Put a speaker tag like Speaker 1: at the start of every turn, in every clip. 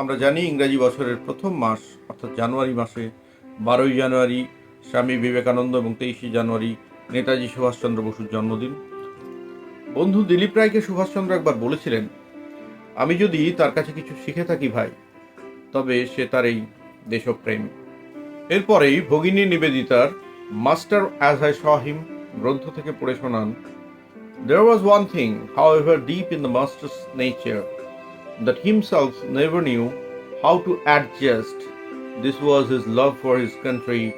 Speaker 1: আমরা জানি ইংরাজি বছরের প্রথম মাস অর্থাৎ জানুয়ারি মাসে বারোই জানুয়ারি স্বামী বিবেকানন্দ এবং তেইশে জানুয়ারি নেতাজি সুভাষচন্দ্র বসুর জন্মদিন। বন্ধু দিলীপ রায়কে সুভাষচন্দ্র একবার বলেছিলেন আমি যদি তার কাছে কিছু শিখে থাকি ভাই তবে সে তার এই দেশপ্রেম। এরপরেই ভগিনী নিবেদিতার master as I saw him গ্রন্থ থেকে পড়ে শোনান There one thing thing, however, deep in the master's nature that himself never knew how to adjust. This was his love for his country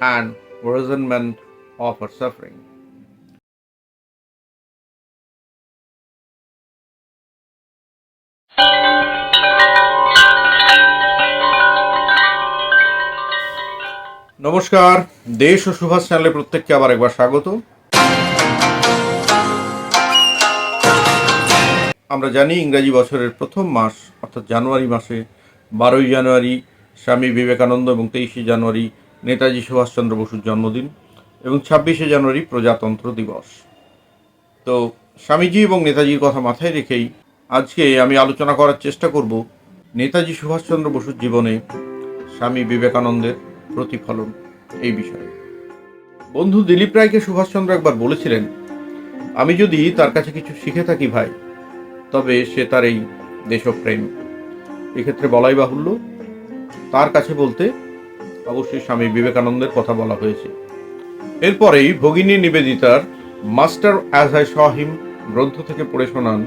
Speaker 1: and resentment of her suffering. নমস্কার দেশ ও সুভাষ চ্যানেলে প্রত্যেককে আবার একবার স্বাগত আমরা জানি ইংরাজি বছরের প্রথম মাস, অর্থাৎ জানুয়ারি মাসে বারোই জানুয়ারি স্বামী বিবেকানন্দ এবং তেইশে জানুয়ারি নেতাজি সুভাষচন্দ্র বসুর জন্মদিন এবং ছাব্বিশে জানুয়ারি প্রজাতন্ত্র দিবস। তো স্বামীজি এবং নেতাজির কথা মাথায় রেখেই আজকে আমি আলোচনা করার চেষ্টা করব নেতাজি সুভাষচন্দ্র বসুর জীবনে স্বামী বিবেকানন্দের প্রতিফলন এই বিষয়ে। বন্ধু দিলীপ রায়কে সুভাষচন্দ্র একবার বলেছিলেন, আমি যদি তার কাছে কিছু শিখে থাকি ভাই তবে সে তার এই দেশপ্রেম। এক্ষেত্রে বলাই বাহুল্য, তার কাছে বলতে অবশ্যই স্বামী বিবেকানন্দের কথা বলা হয়েছে। এরপরেই ভগিনী নিবেদিতার master as I saw him গ্রন্থ থেকে পড়ে শোনান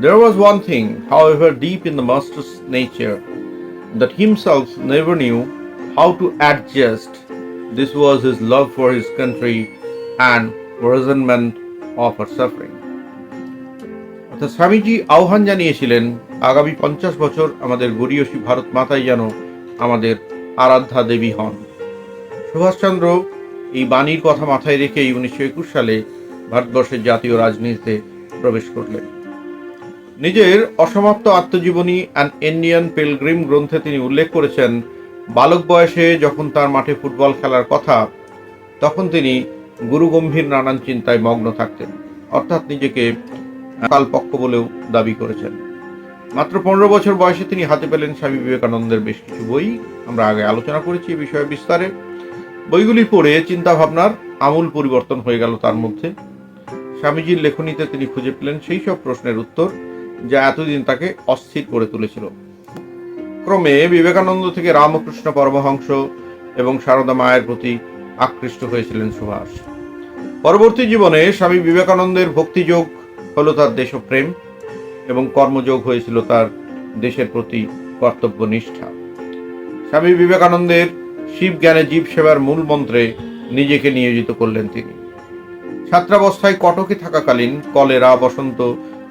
Speaker 1: there was one thing however deep in the master's nature that himself never knew how to adjust this was his love for his country and presentment of our suffering অর্থাৎ স্বামীজি আহ্বান জানিয়েছিলেন, আগামী পঞ্চাশ বছর আমাদের গরিয়সী ভারত মাতাই যেন আমাদের আরাধ্যা দেবী হন। সুভাষচন্দ্র এই বাণীর কথা মাথায় রেখেই উনিশশো একুশ সালে ভারতবর্ষের জাতীয় রাজনীতিতে প্রবেশ করলেন। নিজের অসমাপ্ত আত্মজীবনী অ্যান ইন্ডিয়ান পেলগ্রিম গ্রন্থে তিনি উল্লেখ করেছেন, বালক বয়সে যখন তার মাঠে ফুটবল খেলার কথা, তখন তিনি গুরুগম্ভীর নানান চিন্তায় মগ্ন থাকতেন। অর্থাৎ নিজেকে কালপক্ষ বলেও দাবি করেছেন। মাত্র পনেরো বছর বয়সে তিনি হাতে পেলেন স্বামী বিবেকানন্দের বেশ কিছু বই। আমরা আগে আলোচনা করেছি এই বিষয়ে বিস্তারে। বইগুলি পড়ে চিন্তা ভাবনার আমূল পরিবর্তন হয়ে গেল তার মধ্যে। স্বামীজির লেখনীতে তিনি খুঁজে পেলেন সেই সব প্রশ্নের উত্তর যা এতদিন তাকে অস্থির করে তুলেছিল। ক্রমে বিবেকানন্দ থেকে রামকৃষ্ণ পরমহংস এবং সারদা মায়ের প্রতি আকৃষ্ট হয়েছিলেন সুভাষ। পরবর্তী জীবনে স্বামী বিবেকানন্দের ভক্তিযোগ হলো তার দেশপ্রেম এবং কর্মযোগ হয়েছিল তার দেশের প্রতি কর্তব্য নিষ্ঠা। স্বামী বিবেকানন্দের শিব জ্ঞানে জীব সেবার মূল মন্ত্রে নিজেকে নিয়োজিত করলেন তিনি। ছাত্রাবস্থায় কটকে থাকাকালীন কলেরা বসন্ত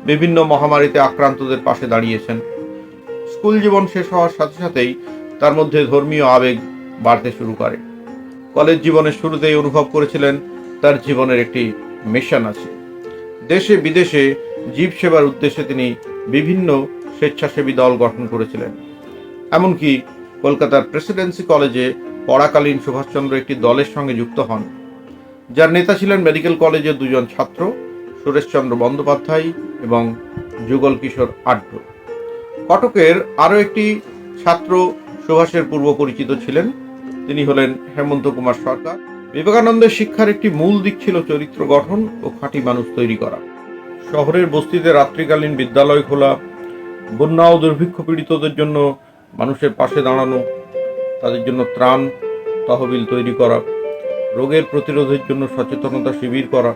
Speaker 1: বিভিন্ন মহামারীতে আক্রান্তদের পাশে দাঁড়িয়েছেন। স্কুল জীবন শেষ হওয়ার সাথে সাথেই তার মধ্যে ধর্মীয় আবেগ বাড়তে শুরু করে। কলেজ জীবনের শুরুতেই অনুভব করেছিলেন তার জীবনের একটি মিশন আছে। দেশে বিদেশে জীব সেবার উদ্দেশ্যে তিনি বিভিন্ন স্বেচ্ছাসেবী দল গঠন করেছিলেন। এমনকি কলকাতার প্রেসিডেন্সি কলেজে পড়াকালীন সুভাষচন্দ্র একটি দলের সঙ্গে যুক্ত হন। যার নেতা ছিলেন মেডিকেল কলেজের দুজন ছাত্র, সুরেশচন্দ্র বন্দ্যোপাধ্যায় এবং যুগল কিশোর আড্ড। কটকের আরও একটি ছাত্র সুভাষের পূর্ব পরিচিত ছিলেন। তিনি হলেন হেমন্ত কুমার সরকার। বিবেকানন্দের শিক্ষার একটি মূল দিক ছিল চরিত্র গঠন ও খাঁটি মানুষ তৈরি করা। শহরের বস্তিতে রাত্রিকালীন বিদ্যালয় খোলা, বন্যা ও দুর্ভিক্ষ পীড়িতদের জন্য মানুষের পাশে দাঁড়ানো, তাদের জন্য ত্রাণ, তহবিল তৈরি করা, রোগের প্রতিরোধের জন্য সচেতনতা শিবির করা,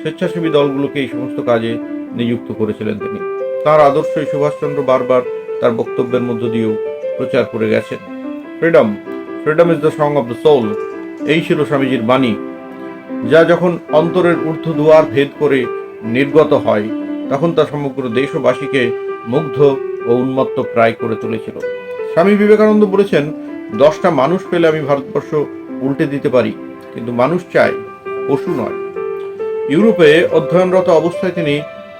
Speaker 1: স্বেচ্ছাসেবী দলগুলোকে এই সমস্ত কাজে নিযুক্ত করেছিলেন তিনি। তার আদর্শই সুভাষচন্দ্র বারবার তার বক্তব্যের মধ্য দিয়েও প্রচার করে গেছেন। Freedom freedom is the song of the soul. এই ছিল স্বামীজির বাণী, যা যখন অন্তরের ঊর্ধ্ব দুয়ার ভেদ করে নির্গত হয়, তখন তা সমগ্র দেশবাসীকে মুগ্ধ ও উন্মত্ত প্রায় করে তুলেছিল। স্বামী বিবেকানন্দ বলেছেন, দশটা মানুষ পেলে আমি ভারতবর্ষ উল্টে দিতে পারি, কিন্তু মানুষ চায় পশু নয়। ইউরোপে অধ্যয়নরত অবস্থায় তিনি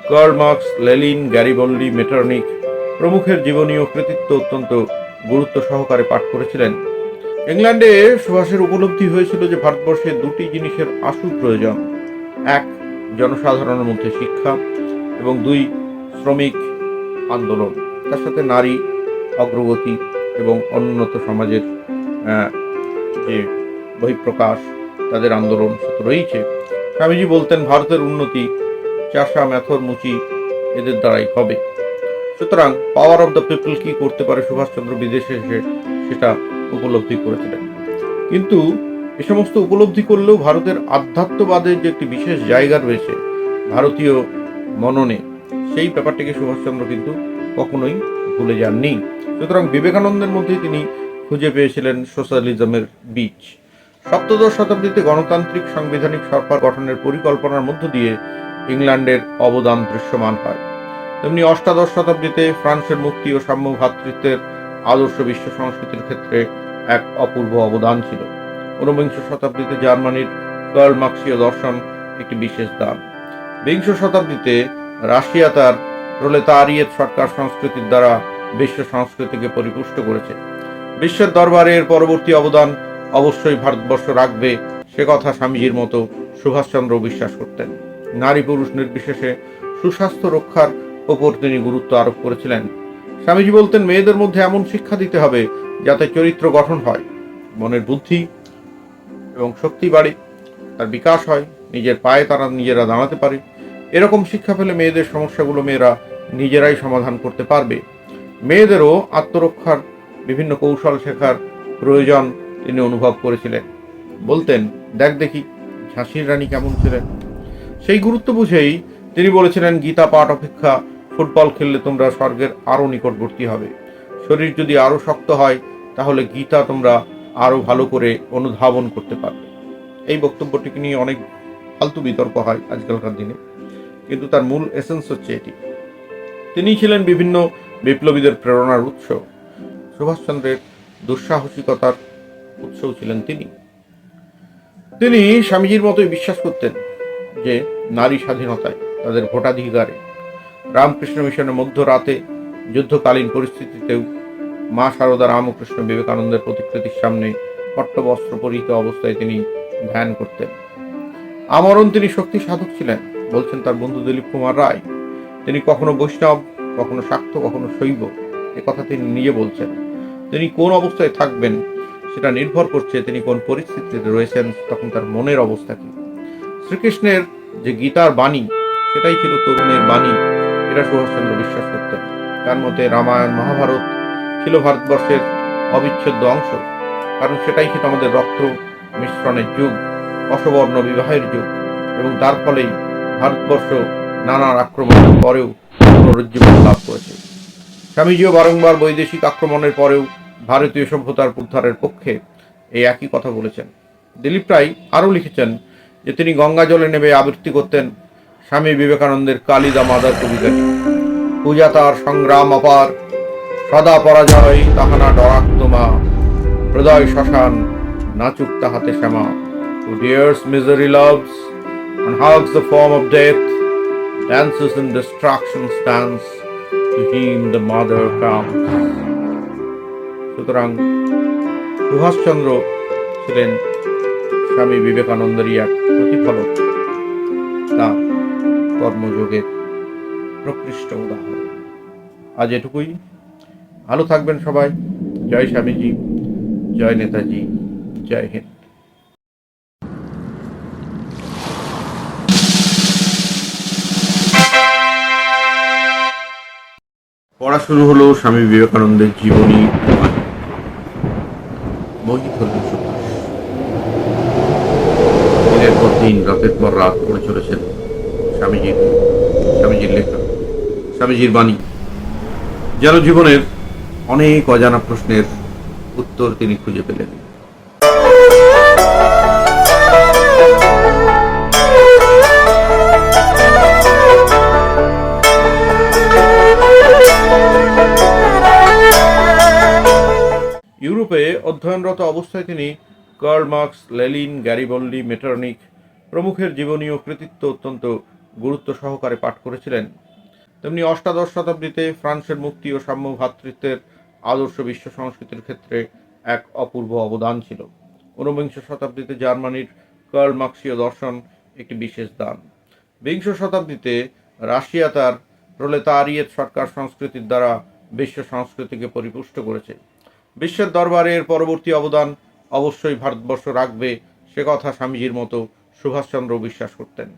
Speaker 1: Karl Marx, Lenin Garibaldi Metternich প্রমুখের জীবনীয় কৃতিত্ব অত্যন্ত গুরুত্ব সহকারে পাঠ করেছিলেন। ইংল্যান্ডে সুভাষের উপলব্ধি হয়েছিল যে ভারতবর্ষে দুটি জিনিসের আসল প্রয়োজন। এক, জনসাধারণের মধ্যে শিক্ষা এবং দুই, শ্রমিক আন্দোলন। তার সাথে নারী অগ্রগতি এবং অনুন্নত সমাজের যে বহিঃপ্রকাশ, তাদের আন্দোলন রয়েছে। স্বামীজি বলতেন, ভারতের উন্নতি চাষা ম্যাথর মুচি এদের দ্বারাই হবে। সুতরাং পাওয়ার অফ দ্য পিপল কি করতে পারে সুভাষচন্দ্র বিদেশে এসে সেটা উপলব্ধি করেছিলেন কিন্তু এ সমস্ত উপলব্ধি করলেও ভারতের আধ্যাত্মবাদের যে একটি বিশেষ জায়গা রয়েছে, ভারতীয় মননে, সেই ব্যাপারটিকে সুভাষচন্দ্র কিন্তু কখনোই ভুলে যাননি। সুতরাং বিবেকানন্দের মধ্যেই তিনি খুঁজে পেয়েছিলেন সোশ্যালিজমের বীজ। সপ্তদশ শতাব্দীতে গণতান্ত্রিক সাংবিধানিক সরকার গঠনের পরিকল্পনার মধ্য দিয়ে ইংল্যান্ডের অবদান দৃশ্যমান হয়। তেমনি অষ্টাদশ শতাব্দীতে ফ্রান্সের মুক্তি ও সাম্য ভ্রাতৃত্বের আদর্শ বিশ্ব সংস্কৃতির ক্ষেত্রে এক অপূর্ব অবদান ছিল। ঊনবিংশ শতাব্দীতে জার্মানির কার্ল মার্ক্সীয় দর্শন একটি বিশেষ দান। বিংশ শতাব্দীতে রাশিয়া তার প্রলেতারিয়েত সরকার সংস্কৃতির দ্বারা বিশ্ব সংস্কৃতিকে পরিপুষ্ট করেছে। বিশ্বের দরবারে এর পরবর্তী অবদান অবশ্যই ভারতবর্ষ রাখবে সে কথা স্বামীজির মতো সুভাষচন্দ্র বিশ্বাস করতেন। নারী পুরুষ নির্বিশেষে সুস্বাস্থ্য রক্ষার ওপর তিনি গুরুত্ব আরোপ করেছিলেন। স্বামীজি বলতেন, মেয়েদের মধ্যে এমন শিক্ষা দিতে হবে যাতে চরিত্র গঠন হয়। মনের বুদ্ধি এবং শক্তি বাড়ে, তার বিকাশ হয়, নিজের পায়ে তারা নিজেরা দাঁড়াতে পারে। এরকম শিক্ষা পেলে মেয়েদের সমস্যাগুলো মেয়েরা নিজেরাই সমাধান করতে পারবে। মেয়েদেরও আত্মরক্ষার বিভিন্ন কৌশল শেখার প্রয়োজন তিনি অনুভব করেছিলেন। বলতেন, দেখ দেখি, ঝাঁসির রানী কেমন ছিলেন? সেই গুরুত্ব বুঝেই তিনি বলেছিলেন, গীতা পাঠ অপেক্ষা ফুটবল খেললে তোমরা স্বর্গের আরও নিকটবর্তী হবে। শরীর যদি আরও শক্ত হয়, তাহলে গীতা তোমরা আরও ভালো করে অনুধাবন করতে পারবে। এই বক্তব্যটিকে নিয়ে অনেক ফালতু বিতর্ক হয় আজকালকার দিনে। কিন্তু তার মূল এসেন্স হচ্ছে এটি। তিনি ছিলেন বিভিন্ন বিপ্লবীদের প্রেরণার উৎস। সুভাষচন্দ্রের দুঃসাহসিকতার উৎসও ছিলেন তিনি। তিনি স্বামীজির মতোই বিশ্বাস করতেন যে, নারী স্বাধীনতায় তাদের ভোটাধিকারে রামকৃষ্ণ মিশনের মধ্যরাতে যুদ্ধকালীন পরিস্থিতিতেও মা শারদা রামকৃষ্ণ বিবেকানন্দের প্রতিকৃতির সামনে পট্টবস্ত্র পরিহিত অবস্থায় তিনি ধ্যান করতেন। আমরণ তিনি শক্তি সাধক ছিলেন, বলছেন তার বন্ধু দিলীপ কুমার রায়। তিনি কখনো বৈষ্ণব, কখনো শাক্ত, কখনো শৈব, এ কথা তিনি নিজে বলছেন। তিনি কোন অবস্থায় থাকবেন সেটা নির্ভর করছে তিনি কোন পরিস্থিতিতে রয়েছেন, তখন তার মনের অবস্থা কি। শ্রীকৃষ্ণের যে গীতার বাণী, সেটাই ছিল তরুণের বাণী। এটা সুভাষচন্দ্র বিশ্বাস করতেন। তার মতে রামায়ণ, মহাভারত ছিল ভারতবর্ষের অবিচ্ছেদ্য অংশ। কারণ সেটাই ছিল আমাদের রক্ত মিশ্রণের যুগ, অসবর্ণ বিবাহের যুগ। এবং তার ফলেই ভারতবর্ষ নানান আক্রমণের পরেও পুনরুজ্জীবন লাভ করেছে। স্বামীজিও বারংবার বৈদেশিক আক্রমণের পরেও ভারতীয় সভ্যতার উদ্ধারের পক্ষে এই একই কথা বলেছেন। দিলীপ রায় আরও লিখেছেন যে, তিনি গঙ্গা জলে নেমে আবৃত্তি করতেন স্বামী বিবেকানন্দের কালিদা মাদার কবিতাটি পূজা তার সংগ্রাম অপার, সদা পরাজয় তাহানা ডরাক্ত মা। হৃদয় শ্মশান, নাচুক তাহাতে Shyama. who dares misery loves and hugs the form of death dances in destruction's dance to him the mother comes সুতরাং সুভাষচন্দ্র ছিলেন স্বামী বিবেকানন্দেরই এক প্রতিফলক। তার কর্মযোগের প্রকৃষ্ট উদাহরণ। আজ এটুকুই। ভালো থাকবেন সবাই। জয় স্বামীজি, জয় নেতাজি, জয় হিন্দ। পড়া শুরু হলো স্বামী বিবেকানন্দের জীবনী দিনের পর দিন, রাতের পর রাত পড়ে চলেছেন স্বামীজির স্বামীজির লেখা, স্বামীজির বাণী। যেন জীবনের অনেক অজানা প্রশ্নের উত্তর তিনি খুঁজে পেলেন। ইউরোপে অধ্যয়নরত অবস্থায় তিনি Karl Marx, Lenin Garibaldi Metternich প্রমুখের জীবনীয় কৃতিত্ব অত্যন্ত গুরুত্ব সহকারে পাঠ করেছিলেন। তেমনি অষ্টাদশ শতাব্দীতে ফ্রান্সের মুক্তি ও সাম্য ভ্রাতৃত্বের আদর্শ বিশ্ব সংস্কৃতির ক্ষেত্রে এক অপূর্ব অবদান ছিল। ঊনবিংশ শতাব্দীতে জার্মানির কার্ল মার্ক্সীয় দর্শন একটি বিশেষ দান। বিংশ শতাব্দীতে রাশিয়া তার প্রলেতারিয়েত সরকার সংস্কৃতির দ্বারা বিশ্ব সংস্কৃতিকে পরিপুষ্ট করেছে। বিশ্বের দরবারে এর পরবর্তী অবদান অবশ্যই ভারতবর্ষ রাখবে, সে কথা স্বামীজির মতো সুভাষচন্দ্র বিশ্বাস করতেন।